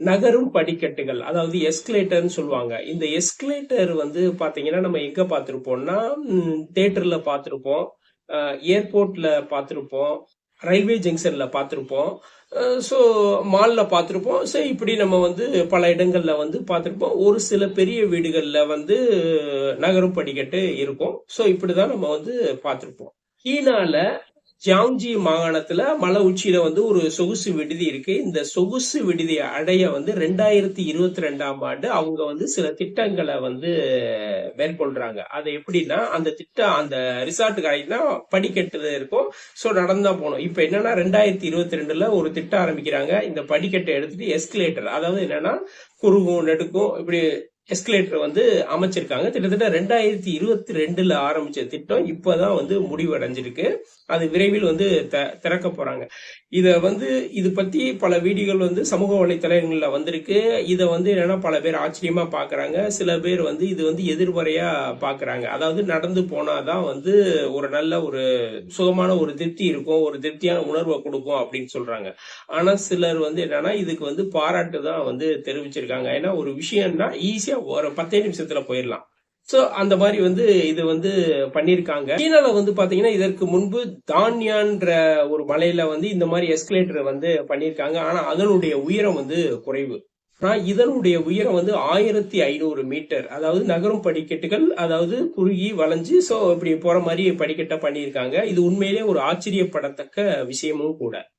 நகரும் படிக்கட்டுகள் அதாவது எஸ்கலேட்டர்னு சொல்லுவாங்க. இந்த எஸ்கலேட்டர் வந்து பாத்தீங்கன்னா நம்ம எங்க பார்த்திருப்போம்னா தேட்டர்ல பார்த்திருப்போம் ஏர்போர்ட்ல பார்த்திருப்போம் ரயில்வே ஜங்ஷன்ல பார்த்திருப்போம் ஸோ மாலில் பார்த்துருப்போம் ஸோ இப்படி நம்ம வந்து பல இடங்களில் வந்து பார்த்துருப்போம் ஒரு சில பெரிய வீடுகளில் வந்து நகரும் படிக்கட்டு இருக்கும். ஸோ இப்படி தான் நம்ம வந்து பார்த்துருப்போம் சீனால ஜியாங்ஜி மாகாணத்துல மலை உச்சியில வந்து ஒரு சொகுசு விடுதி இருக்கு. இந்த சொகுசு விடுதியை அடைய வந்து ரெண்டாயிரத்தி இருபத்தி ரெண்டாம் ஆண்டு அவங்க வந்து சில திட்டங்களை வந்து மேற்கொள்றாங்க. அது எப்படின்னா அந்த திட்டம் அந்த ரிசார்ட்டுக்கு ஆயிடுனா படிக்கட்டு இருக்கும். ஸோ நடந்தா போகணும். இப்போ என்னன்னா ரெண்டாயிரத்தி இருபத்தி ரெண்டுல ஒரு திட்டம் ஆரம்பிக்கிறாங்க. இந்த படிக்கட்டை எடுத்துட்டு எஸ்கலேட்டர் அதாவது என்னன்னா குறுகும் நெடுக்கும் இப்படி எஸ்கலேட்டர் வந்து அமைச்சிருக்காங்க. கிட்டத்தட்ட ரெண்டாயிரத்தி இருபத்தி ரெண்டுல ஆரம்பிச்ச திட்டம் இப்பதான் வந்து முடிவடைஞ்சிருக்கு. அது விரைவில் வந்து திறக்க போறாங்க. இத வந்து இது பத்தி பல வீடியோகள் வந்து சமூக வலைத்தளங்கள்ல வந்திருக்கு. இதை வந்து என்னன்னா பல பேர் ஆச்சரியமா பாக்குறாங்க. சில பேர் வந்து இது வந்து எதிர்மறையா பாக்குறாங்க. அதாவது நடந்து போனாதான் வந்து ஒரு நல்ல ஒரு சுகமான ஒரு திருப்தி இருக்கும் ஒரு திருப்தியான உணர்வை கொடுக்கும் அப்படின்னு சொல்றாங்க. ஆனா சிலர் வந்து என்னன்னா இதுக்கு வந்து பாராட்டு தான் வந்து தெரிவிச்சிருக்காங்க. ஏன்னா ஒரு விஷயம்னா ஈஸியா ஒரு பத்தே நிமிஷத்துல போயிடலாம். சோ அந்த மாதிரி வந்து இது வந்து பண்ணிருக்காங்க. சீனால வந்து பாத்தீங்கன்னா இதற்கு முன்பு தான்யான்ற ஒரு மலையில வந்து இந்த மாதிரி எஸ்கலேட்டர் வந்து பண்ணிருக்காங்க. ஆனா அதனுடைய உயரம் வந்து குறைவு. ஆனா இதனுடைய உயரம் வந்து ஆயிரத்தி ஐநூறு மீட்டர். அதாவது நகரும் படிக்கட்டுகள் அதாவது குறுகி வளைஞ்சு சோ இப்படி போற மாதிரி படிக்கட்டை பண்ணியிருக்காங்க இது உண்மையிலே ஒரு ஆச்சரியப்படத்தக்க விஷயமும் கூட.